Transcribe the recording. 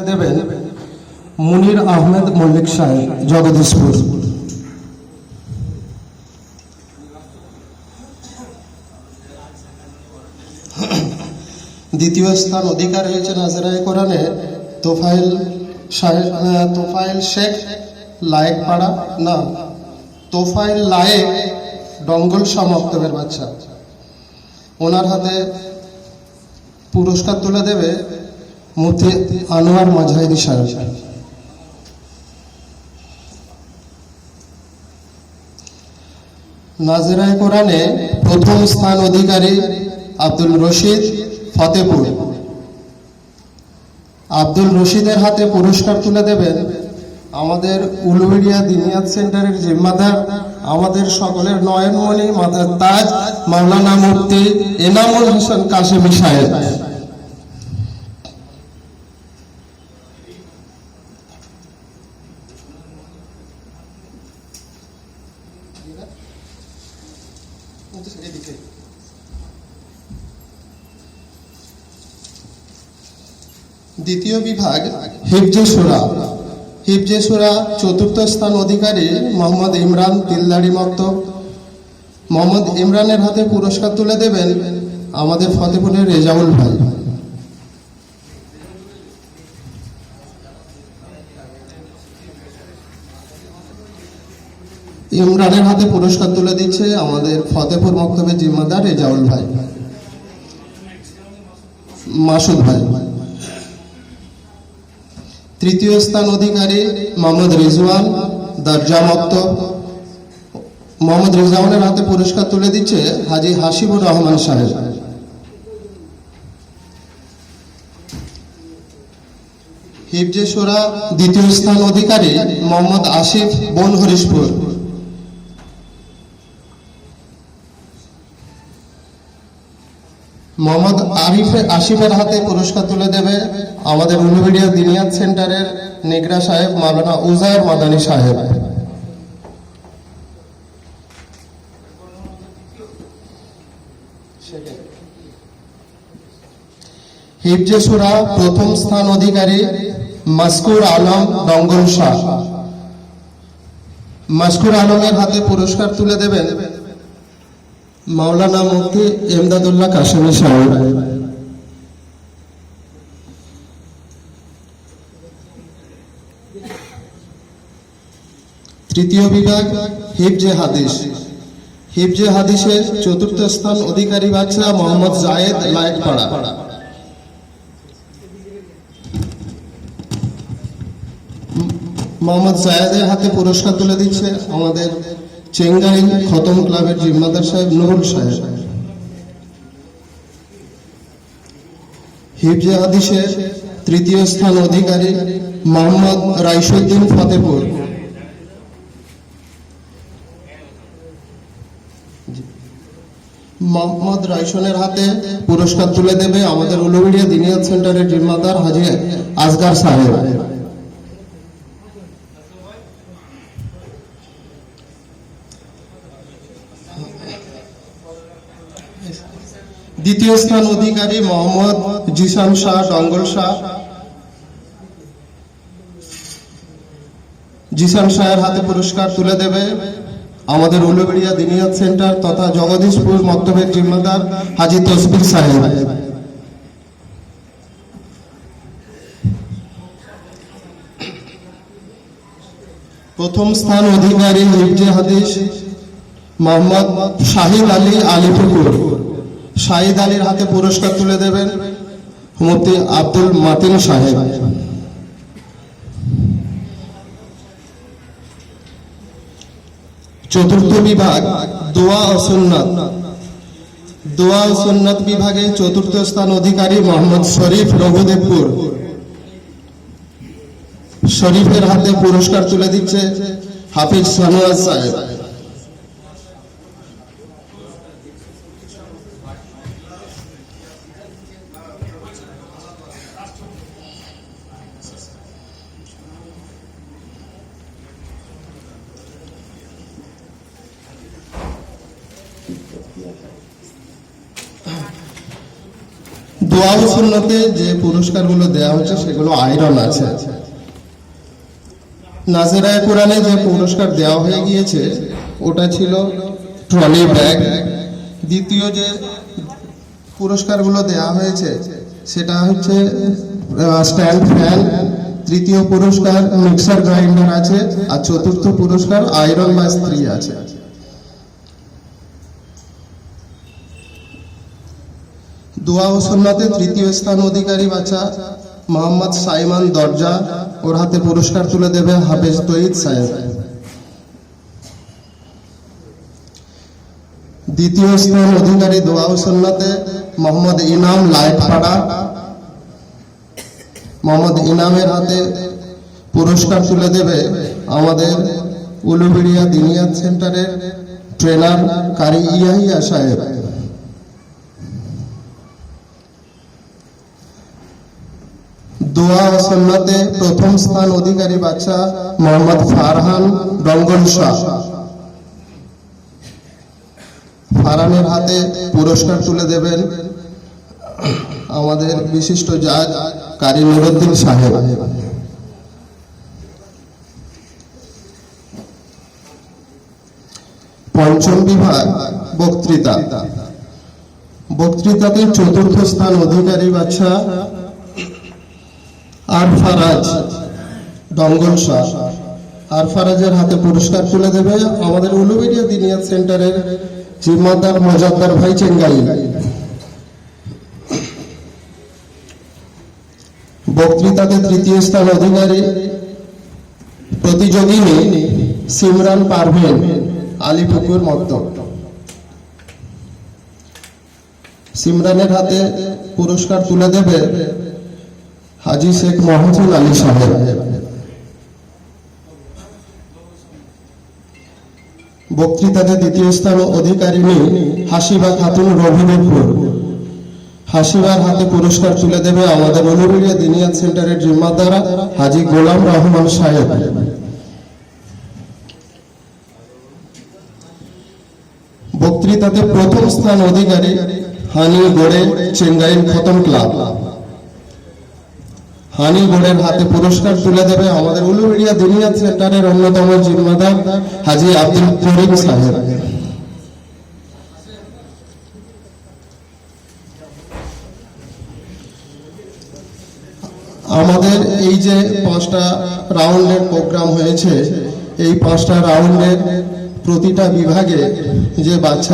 দেবেন মুনির আহমেদ মল্লিক সাহেব, জগদীশপুর। দ্বিতীয় স্থান অধিকার হয়েছে নাজরায় কোরআনে তোফাইল তোফাইল শেখ লায়েক পাড়া, না তোফাইল লায়েক ডঙ্গল শাহ বাচ্চা। ওনার হাতে পুরস্কার তুলে দেবে মুফতি আনোয়ার মাঝারি সাহেব। নাজেরায় কোরআনে প্রথম স্থান অধিকারী আব্দুল রশিদ ফতেপুর আব্দুল রশিদের হাতে পুরস্কার তুলে দেবেন আমাদের উলুবেড়িয়া দিনিয়াত সেন্টারের জিম্মাদার, আমাদের সকলের নয়নমণি মাথার তাজ, মাওলানা মুফতি এনামুল হোসেন কাশেমি সাহেব। দ্বিতীয় বিভাগ হিফজে সুরা হিফজে সুরা চতুর্থ স্থান অধিকারী মোহাম্মদ ইমরান তিলদাড়ি মক্তব মোহাম্মদ ইমরানের হাতে পুরস্কার তুলে দেবেন আমাদের ফতেপুরের রেজাউল ভাই। ইমরানের হাতে পুরস্কার তুলে দিচ্ছে আমাদের ফতেপুর মক্তবের জিম্মাদার রেজাউল ভাই। মাসুদ ভাই। তৃতীয় স্থান অধিকারী মোহাম্মদ রিজওয়ান, দরজা মক্তব। মোহাম্মদ রিজওয়ানের হাতে পুরস্কার তুলে দিচ্ছে হাজি হাসিবুর রহমান সাহেব। হিফজে সোরা দ্বিতীয় স্থান অধিকারী মোহাম্মদ আসিফ বন মোহাম্মদ আরিফে আসিফের হাতে পুরস্কার তুলে দেবে আমাদের উলুবেড়িয়া দিনিয়াত সেন্টারের নেগরা সাহেব মাওলানা উজায়ের মাদানী সাহেব। হিফজে সুরা প্রথম স্থান অধিকারী মাসকুর আলম দঙ্গল শাহ মাসকুর আলমের হাতে পুরস্কার তুলে দেবেন মাওলানা মুফতি এমদাদুল্লাহ কাশেমি সাহেব। তৃতীয় বিভাগ, হিফজে হাদিস। হিফজে হাদিসের চতুর্থ স্থান অধিকারী বাচ্চা মোহাম্মদ জায়েদ লায়েকপাড়া মোহাম্মদ জায়েদের হাতে পুরস্কার তুলে দিচ্ছে আমাদের চেঙ্গাই খতম ক্লাবের জিম্মাদার সাহেব, নুরুল সাহেব। হিফজে হাদিসের তৃতীয় স্থান অধিকারী মোহাম্মদ রাইসুদ্দিন ফতেপুর। মোহাম্মদ রাইসনের হাতে পুরস্কার তুলে দেবে আমাদের উলুবিড়িয়া দিনিয়াত সেন্টারের জিম্মাদার হাজি আজগার সাহেব। দ্বিতীয় স্থান অধিকারী মোহাম্মদ জিসান শাহ ডঙ্গল শাহ। জিসান শাহের হাতে পুরস্কার তুলে দেবে আমাদের উলুবেড়িয়া দিনিয়াত সেন্টার তথা জগদীশপুর মক্তবের জিম্মাদার হাজি তসবির সাহেব। প্রথম স্থান অধিকারী হিফজে হাদিস মোহাম্মদ শাহিদ আলী আলিপুকুর শাহিদ আলীর হাতে পুরস্কার তুলে দেবেন মুফতি আব্দুল মাতিন সাহেব। চতুর্থ বিভাগ, দোয়া ও সুন্নাত। দোয়া ও সুন্নাত বিভাগে চতুর্থ স্থান অধিকারী মোহাম্মদ শরীফ রঘুদেবপুর। শরীফের হাতে পুরস্কার তুলে দিচ্ছে হাফিজ সানোয়াজ সাহেব। দোয়া সুন্নতে যে পুরস্কারগুলো দেওয়া হচ্ছে, সেগুলো আয়রন আছে। নাজেরায় কোরআনে যে পুরস্কার দেওয়া হয়ে গিয়েছে, ওটা ছিল ট্রলি ব্যাগ। দ্বিতীয় যে পুরস্কারগুলো দেওয়া হয়েছে, সেটা হচ্ছে স্ট্যান্ড ফ্যান। তৃতীয় পুরস্কার মিক্সার গ্রাইন্ডার আছে, আর চতুর্থ পুরস্কার আয়রন বা স্ত্রী আছে। দোয়া ও সুন্নাতে তৃতীয় স্থান অধিকারী বাচ্চা মোহাম্মদ সাইমান দরজা। ওর হাতে পুরস্কার তুলে দেবে হাফেজ তৈদ সাহেব। দ্বিতীয় স্থান অধিকারী দোয়া ও সুন্নাতে মোহাম্মদ ইনাম লাইটপাড়া। মোহাম্মদ ইনামের হাতে পুরস্কার তুলে দেবে আমাদের উলুবেড়িয়া দিনিয়াত সেন্টারের ট্রেনার কারি ইয়াহিয়া সাহেব। দোয়া ও সন্ন্যতে প্রথম স্থান অধিকারী বাচ্চা মোহাম্মদ ফারহান রঙ্গন শাহ। ফারহানের হাতে পুরস্কার তুলে দেবেন আমাদের বিশিষ্ট জাজ কারি নুরুদ্দিন সাহেব। পঞ্চম বিভাগ, বক্তৃতা। বক্তৃতাতে চতুর্থ স্থান অধিকারী বাচ্চা আর ফারাজ ডঙ্গল শাহ। আর ফারাজের হাতে পুরস্কার তুলে দেবে আমাদের উলুবেরিয়া দিনিয়াত সেন্টারের জিম্মাদার মজাদ্দার ভাই চেঙ্গাই বক্তৃতাতে তৃতীয় স্থান অধিকারী প্রতিযোগিনী সিমরান পারভেন, আলিপুকুর মক্তব সিমরানের হাতে পুরস্কার তুলে দেবে হাজি শেখ মহসিন আলী সাহেব। বক্তৃতাতে দ্বিতীয় স্থান অধিকারিণী হাসিবা খাতুন রঘুনাথপুর হাসিবার হাতে পুরস্কার তুলে দেবে আমাদের অনুবিরিয়া দিনিয়াত সেন্টারের জিম্মাদার হাজি গোলাম রহমান সাহেব। বক্তৃতাতে প্রথম স্থান অধিকারী হানি গড়ে, চেঙ্গাইল খতম ক্লাব। হানি বোর্ডের হাতে পুরস্কার তুলে দেবে আমাদের উলুবেড়িয়া দুনিয়া সেন্টারের অন্যতম জিম্মাদার হাজি আব্দুল করিম সাহেব। আমাদের এই যে পাঁচটা রাউন্ডের প্রোগ্রাম হয়েছে, এই পাঁচটা রাউন্ডের প্রতিটা বিভাগে যে বাচ্চা